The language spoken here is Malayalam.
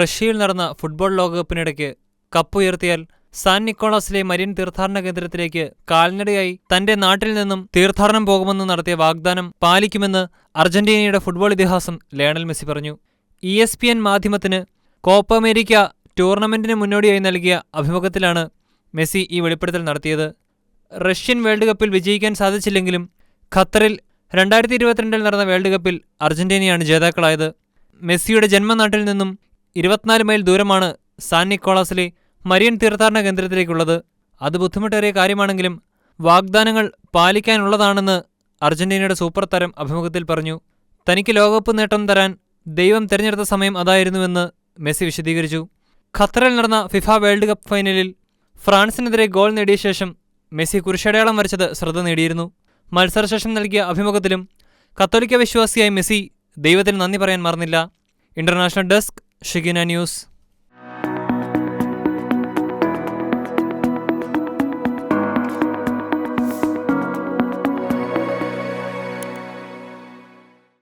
റഷ്യയിൽ നടന്ന ഫുട്ബോൾ ലോകകപ്പിനിടയ്ക്ക് കപ്പുയർത്തിയാൽ സാൻ നിക്കോളാസിലെ മരിയൻ തീർത്ഥാടന കേന്ദ്രത്തിലേക്ക് കാൽനടയായി തന്റെ നാട്ടിൽ നിന്നും തീർത്ഥാടനം പോകുമെന്ന് നടത്തിയ വാഗ്ദാനം പാലിക്കുമെന്ന് അർജന്റീനയുടെ ഫുട്ബോൾ ഇതിഹാസം ലയണൽ മെസ്സി പറഞ്ഞു. ഇ എസ് പി എൻ മാധ്യമത്തിന് കോപ്പ അമേരിക്ക ടൂർണമെന്റിന് മുന്നോടിയായി നൽകിയ അഭിമുഖത്തിലാണ് മെസ്സി ഈ വെളിപ്പെടുത്തൽ നടത്തിയത്. റഷ്യൻ വേൾഡ് കപ്പിൽ വിജയിക്കാൻ സാധിച്ചില്ലെങ്കിലും ഖത്തറിൽ രണ്ടായിരത്തി ഇരുപത്തിരണ്ടിൽ നടന്ന വേൾഡ് കപ്പിൽ അർജന്റീനയാണ് ജേതാക്കളായത്. മെസ്സിയുടെ ജന്മനാട്ടിൽ നിന്നും ഇരുപത്തിനാല് മൈൽ ദൂരമാണ് സാൻ നിക്കോളാസിലെ മരിയൻ തീർത്ഥാടന കേന്ദ്രത്തിലേക്കുള്ളത്. അത് ബുദ്ധിമുട്ടേറിയ കാര്യമാണെങ്കിലും വാഗ്ദാനങ്ങൾ പാലിക്കാനുള്ളതാണെന്ന് അർജന്റീനയുടെ സൂപ്പർ താരം അഭിമുഖത്തിൽ പറഞ്ഞു. തനിക്ക് ലോകകപ്പ് നേട്ടം തരാൻ ദൈവം തിരഞ്ഞെടുത്ത സമയം അതായിരുന്നുവെന്ന് മെസ്സി വിശദീകരിച്ചു. ഖത്തറിൽ നടന്ന ഫിഫ വേൾഡ് കപ്പ് ഫൈനലിൽ ഫ്രാൻസിനെതിരെ ഗോൾ നേടിയ ശേഷം മെസ്സി കുരിശടയാളം വരച്ചത് ശ്രദ്ധ നേടിയിരുന്നു. മത്സരശേഷം നൽകിയ അഭിമുഖത്തിലും കത്തോലിക്ക വിശ്വാസിയായ മെസ്സി ദൈവത്തിന് നന്ദി പറയാൻ മറന്നില്ല. International desk शिगिना news